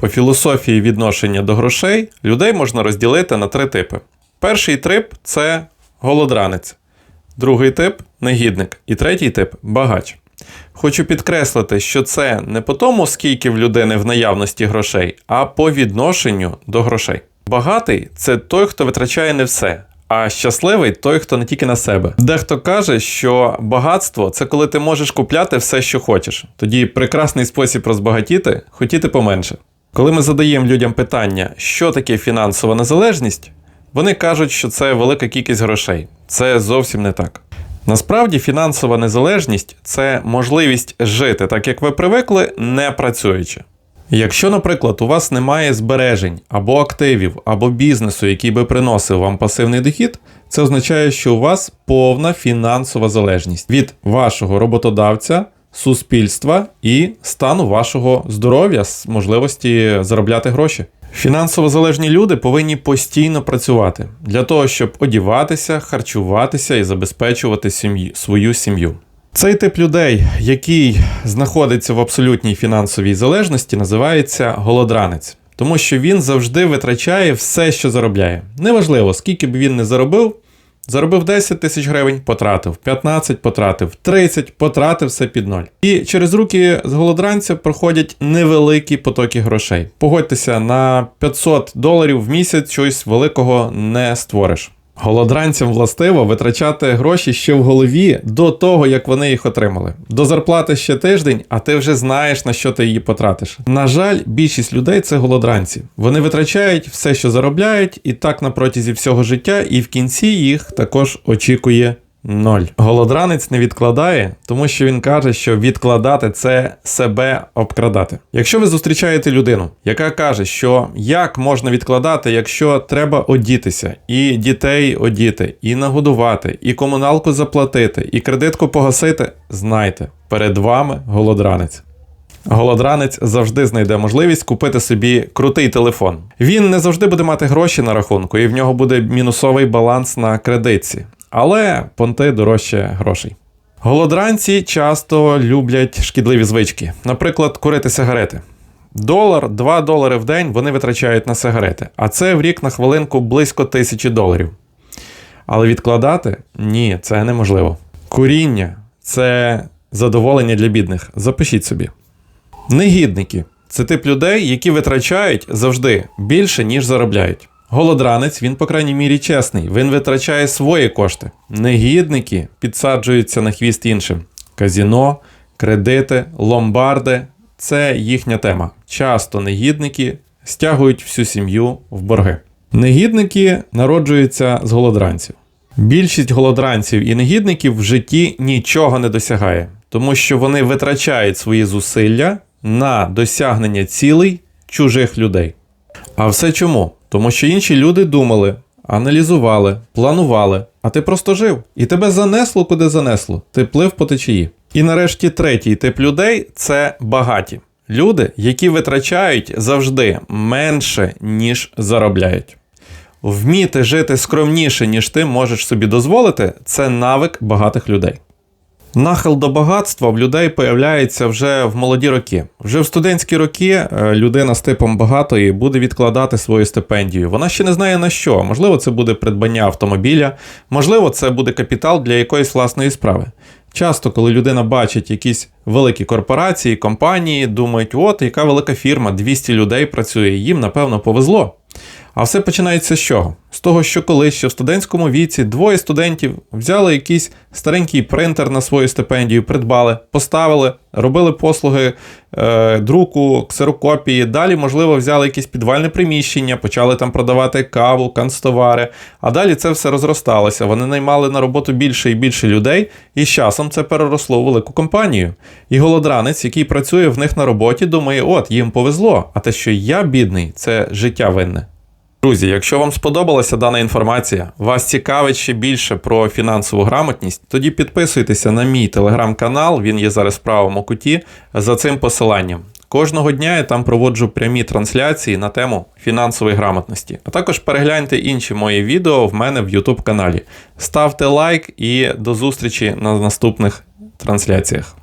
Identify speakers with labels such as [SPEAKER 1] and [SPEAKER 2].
[SPEAKER 1] По філософії відношення до грошей людей можна розділити на три типи. Перший тип це голодранець, другий тип негідник, і третій тип багач. Хочу підкреслити, що це не по тому, скільки в людини в наявності грошей, а по відношенню до грошей. Багатий це той, хто витрачає не все, а щасливий той, хто не тільки на себе. Дехто каже, що багатство це коли ти можеш купляти все, що хочеш. Тоді прекрасний спосіб розбагатіти хотіти поменше. Коли ми задаємо людям питання, що таке фінансова незалежність, вони кажуть, що це велика кількість грошей. Це зовсім не так. Насправді фінансова незалежність це можливість жити так, як ви привикли, не працюючи. Якщо, наприклад, у вас немає збережень або активів, або бізнесу, який би приносив вам пасивний дохід, це означає, що у вас повна фінансова залежність від вашого роботодавця, суспільства і стану вашого здоров'я, з можливості заробляти гроші. Фінансово залежні люди повинні постійно працювати для того, щоб одіватися, харчуватися і забезпечувати сім'ю, свою сім'ю. Цей тип людей, який знаходиться в абсолютній фінансовій залежності, називається голодранець, тому що він завжди витрачає все, що заробляє. Неважливо, скільки б він не заробив. Заробив 10 тисяч гривень, потратив, 15 потратив, 30 потратив все під ноль. І через руки з голодранця проходять невеликі потоки грошей. Погодьтеся, на 500 доларів в місяць щось великого не створиш. Голодранцям властиво витрачати гроші ще в голові до того, як вони їх отримали. До зарплати ще тиждень, а ти вже знаєш, на що ти її потратиш. На жаль, більшість людей це голодранці. Вони витрачають все, що заробляють, і так на протязі всього життя, і в кінці їх також очікує. Ноль. Голодранець не відкладає, тому що він каже, що відкладати це себе обкрадати. Якщо ви зустрічаєте людину, яка каже, що як можна відкладати, якщо треба одітися, і дітей одіти, і нагодувати, і комуналку заплатити, і кредитку погасити, знайте, перед вами голодранець. Голодранець завжди знайде можливість купити собі крутий телефон. Він не завжди буде мати гроші на рахунку, і в нього буде мінусовий баланс на кредитці. Але понти дорожче грошей. Голодранці часто люблять шкідливі звички, наприклад, курити сигарети. Долар, 2 долари в день вони витрачають на сигарети, а це в рік на хвилинку близько тисячі доларів. Але відкладати ні, це неможливо. Куріння це задоволення для бідних. Запишіть собі. Негідники це тип людей, які витрачають завжди більше, ніж заробляють. Голодранець, він, по крайній мірі, чесний. Він витрачає свої кошти. Негідники підсаджуються на хвіст іншим. Казіно, кредити, ломбарди це їхня тема. Часто негідники стягують всю сім'ю в борги. Негідники народжуються з голодранців. Більшість голодранців і негідників в житті нічого не досягає, тому що вони витрачають свої зусилля на досягнення цілей чужих людей. А все чому? Тому що інші люди думали, аналізували, планували, а ти просто жив. І тебе занесло куди занесло. Ти плив по течії. І нарешті третій тип людей це багаті. Люди, які витрачають завжди менше, ніж заробляють. Вміти жити скромніше, ніж ти можеш собі дозволити, це навик багатих людей. Нахил до багатства в людей появляється вже в молоді роки. Вже в студентські роки е, людина з типом багатої буде відкладати свою стипендію. Вона ще не знає на що. Можливо, це буде придбання автомобіля, можливо, це буде капітал для якоїсь власної справи. Часто, коли людина бачить якісь великі корпорації, компанії, думають, от яка велика фірма, 200 людей працює, їм напевно повезло. А все починається з чого? З того, що колись ще в студентському віці двоє студентів взяли якийсь старенький принтер на свою стипендію, придбали, поставили, робили послуги е, друку, ксерокопії. Далі, можливо, взяли якесь підвальне приміщення, почали там продавати каву, канцтовари. А далі це все розросталося. Вони наймали на роботу більше і більше людей, і з часом це переросло у велику компанію. І голодранець, який працює в них на роботі, думає, от їм повезло. А те, що я бідний, це життя винне. Друзі, якщо вам сподобалася дана інформація, вас цікавить ще більше про фінансову грамотність, тоді підписуйтеся на мій телеграм-канал, він є зараз в правому куті, за цим посиланням. Кожного дня я там проводжу прямі трансляції на тему фінансової грамотності. А також перегляньте інші мої відео в мене в YouTube каналі. Ставте лайк і до зустрічі на наступних трансляціях.